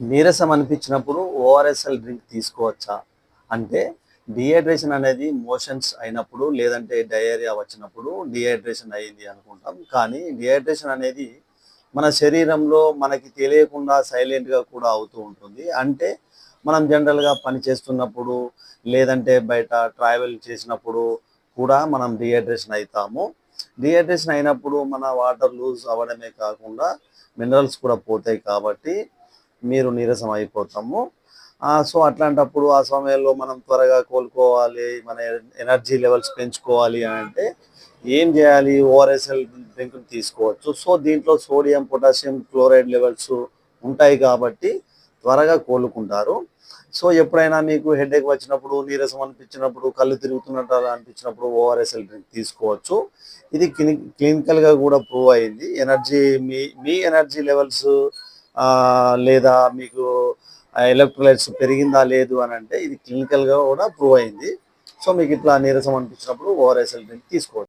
నీరసం అనిపించినప్పుడు ORSL drink తీసుకోవచ్చా? అంటే డిహైడ్రేషన్ అనేది మోషన్స్ అయినప్పుడు లేదంటే డయేరియా వచ్చినప్పుడు డిహైడ్రేషన్ అయ్యింది అనుకుంటాం. కానీ డిహైడ్రేషన్ అనేది మన శరీరంలో మనకి తెలియకుండా సైలెంట్గా కూడా అవుతూ ఉంటుంది. అంటే మనం జనరల్గా పని చేస్తున్నప్పుడు లేదంటే బయట ట్రావెల్ చేసినప్పుడు కూడా మనం డిహైడ్రేషన్ అవుతాము డిహైడ్రేషన్ అయినప్పుడు మన వాటర్ లూజ్ అవ్వడమే కాకుండా మినరల్స్ కూడా పోతాయి కాబట్టి మీరు నీరసం అయిపోతాము. సో అట్లాంటప్పుడు ఆ సమయంలో మనం త్వరగా కోలుకోవాలి మన ఎనర్జీ లెవెల్స్ పెంచుకోవాలి అని అంటే ఏం చేయాలి? ఓఆర్ఎస్ఎల్ డ్రింక్ని తీసుకోవచ్చు. సో దీంట్లో సోడియం పొటాషియం క్లోరైడ్ లెవెల్స్ ఉంటాయి కాబట్టి త్వరగా కోలుకుంటారు. సో ఎప్పుడైనా మీకు హెడేక్ వచ్చినప్పుడు నీరసం అనిపించినప్పుడు కళ్ళు తిరుగుతున్నట్టు అనిపించినప్పుడు ఓఆర్ఎస్ఎల్ డ్రింక్ తీసుకోవచ్చు. ఇది క్లినికల్గా కూడా ప్రూవ్ అయింది. ఎనర్జీ మీ మీ ఎనర్జీ లెవెల్స్ లేదా మీకు ఎలక్ట్రోలైట్స్ పెరిగిందా లేదు అని అంటే ఇది క్లినికల్గా కూడా ప్రూవ్ అయింది. సో మీకు ఇట్లా నీరసం అనిపించినప్పుడు ఓఆర్ఎస్ఎల్ డ్రింక్ తీసుకోవచ్చు